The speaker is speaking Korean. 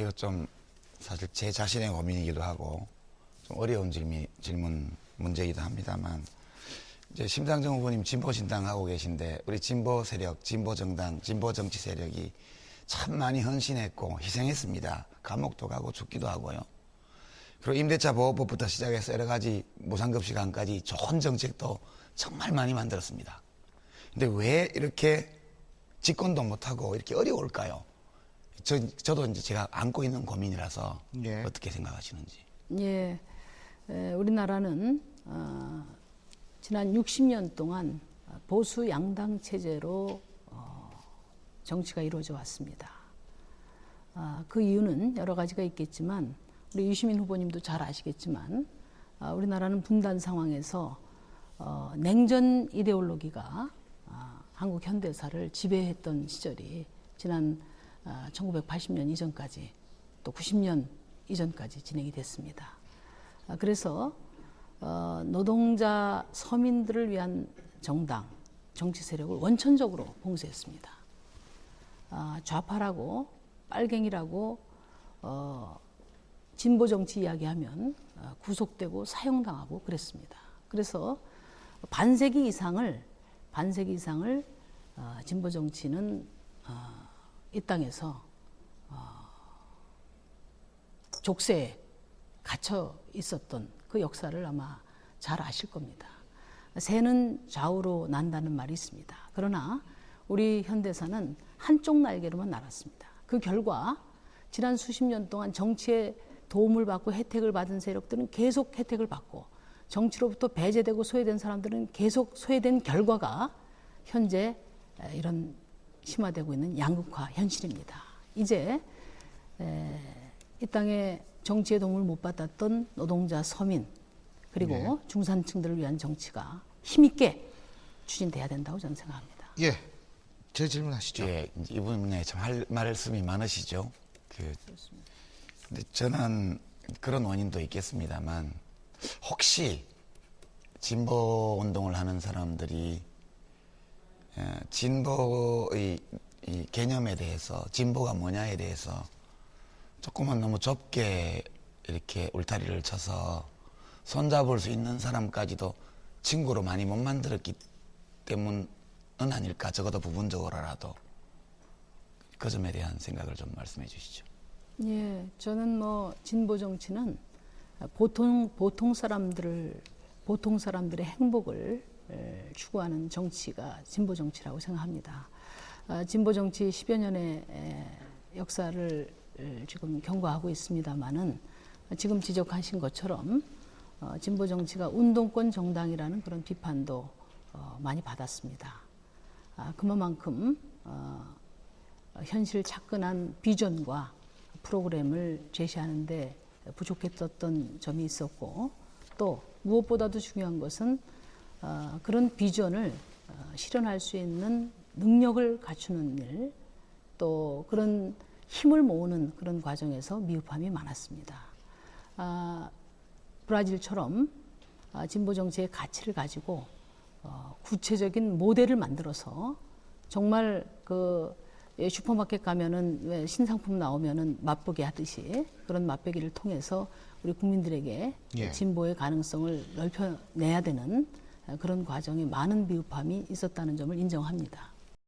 이거 좀 사실 제 자신의 고민이기도 하고 좀 어려운 질문, 질문 문제이기도 합니다만 이제 심상정 후보님 진보 신당 하고 계신데 우리 진보 세력, 진보 정당, 진보 정치 세력이 참 많이 헌신했고 희생했습니다. 감옥도 가고 죽기도 하고요. 그리고 임대차 보호법부터 시작해서 여러 가지 무상급 시간까지 좋은 정책도 정말 많이 만들었습니다. 근데 왜 이렇게 집권도 못하고 이렇게 어려울까요? 저, 저도 이제 제가 안고 있는 고민이라서 예. 어떻게 생각하시는지. 예, 에, 우리나라는 어, 지난 60년 동안 보수 양당 체제로 어, 정치가 이루어져 왔습니다. 아, 그 이유는 여러 가지가 있겠지만 우리 유시민 후보님도 잘 아시겠지만 아, 우리나라는 분단 상황에서 어, 냉전 이데올로기가 아, 한국 현대사를 지배했던 시절이 지난 아, 1980년 이전까지 또 90년 이전까지 진행이 됐습니다. 아, 그래서 어, 노동자 서민들을 위한 정당 정치 세력을 원천적으로 봉쇄했습니다. 아, 좌파라고 빨갱이라고 어, 진보 정치 이야기하면 어, 구속되고 사형당하고 그랬습니다. 그래서 반세기 이상을 반세기 이상을 어, 진보 정치는 어, 이 땅에서 어, 족쇄에 갇혀 있었던 그 역사를 아마 잘 아실 겁니다. 새는 좌우로 난다는 말이 있습니다. 그러나 우리 현대사는 한쪽 날개로만 날았습니다. 그 결과 지난 수십 년 동안 정치에 도움을 받고 혜택을 받은 세력들은 계속 혜택을 받고 정치로부터 배제되고 소외된 사람들은 계속 소외된 결과가 현재 이런 심화되고 있는 양극화 현실입니다. 이제 이 땅에 정치의 도움을 못 받았던 노동자 서민 그리고 네. 중산층들을 위한 정치가 힘 있게 추진돼야 된다고 저는 생각합니다. 예. 제 질문하시죠. 예, 이제 이분에 참 할 말씀이 많으시죠. 그, 근데 저는 그런 원인도 있겠습니다만 혹시 진보 운동을 하는 사람들이 에, 진보의 이 개념에 대해서 진보가 뭐냐에 대해서 조금은 너무 좁게 이렇게 울타리를 쳐서 손잡을 수 있는 사람까지도 친구로 많이 못 만들었기 때문은 아닐까 적어도 부분적으로라도 그 점에 대한 생각을 좀 말씀해 주시죠. 예, 저는 뭐 진보 정치는 보통 보통 사람들을 보통 사람들의 행복을 에, 추구하는 정치가 진보 정치라고 생각합니다. 아, 진보 정치 10여 년의 에, 역사를 에, 지금 경과하고 있습니다만은 지금 지적하신 것처럼 어, 진보 정치가 운동권 정당이라는 그런 비판도 어, 많이 받았습니다. 아, 그만큼 어, 현실 차근한 비전과 프로그램을 제시하는데 부족했었던 점이 있었고 또 무엇보다도 중요한 것은 어, 그런 비전을 어, 실현할 수 있는 능력을 갖추는 일, 또 그런 힘을 모으는 그런 과정에서 미흡함이 많았습니다. 아, 브라질처럼 아, 진보 정치의 가치를 가지고 어, 구체적인 모델을 만들어서 정말 그 예, 슈퍼마켓 가면은 왜 신상품 나오면은 맛보기 하듯이 그런 맛보기를 통해서 우리 국민들에게 예. 진보의 가능성을 넓혀내야 되는 그런 과정에 많은 미흡함이 있었다는 점을 인정합니다.